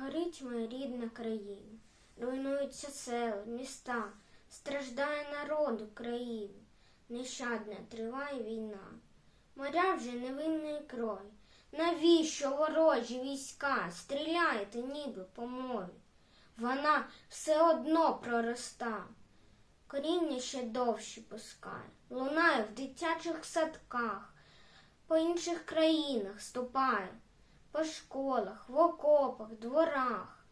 Горить моя рідна країна, руйнуються села, міста, страждає народ України, нещадна триває війна. Моря вже невинної крові. Навіщо ворожі війська стріляєте ніби по мові? Вона все одно пророста. Коріння ще довше пускає, лунає в дитячих садках, по інших країнах ступає, по школах, в окопах, дворах,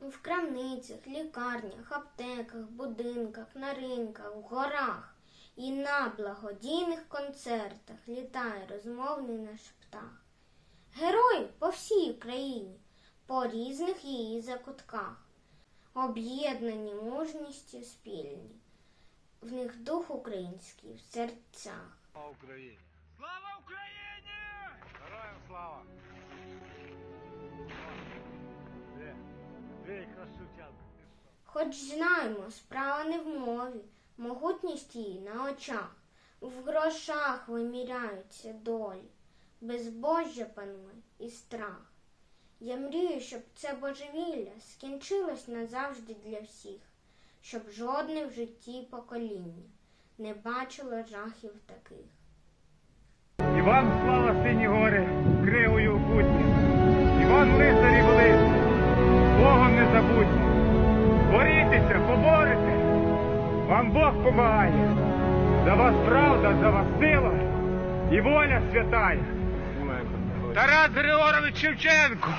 в крамницях, лікарнях, аптеках, будинках, на ринках, в горах і на благодійних концертах літає розмовний наш птах. Герої по всій Україні, по різних її закутках, об'єднані мужністю спільні, в них дух український в серцях. Слава Україні! Слава Україні! Хоч знаємо, справа не в мові, могутність її на очах, в грошах виміряються долі, безбожжя панує і страх. Я мрію, щоб це божевілля скінчилось назавжди для всіх, щоб жодне в житті покоління не бачило жахів таких. І вам слава сині гори, забудьте. Борітеся, поборете. Вам Бог помагає. За вас правда, за вас сила і воля святая. Тарас Григорович Шевченко.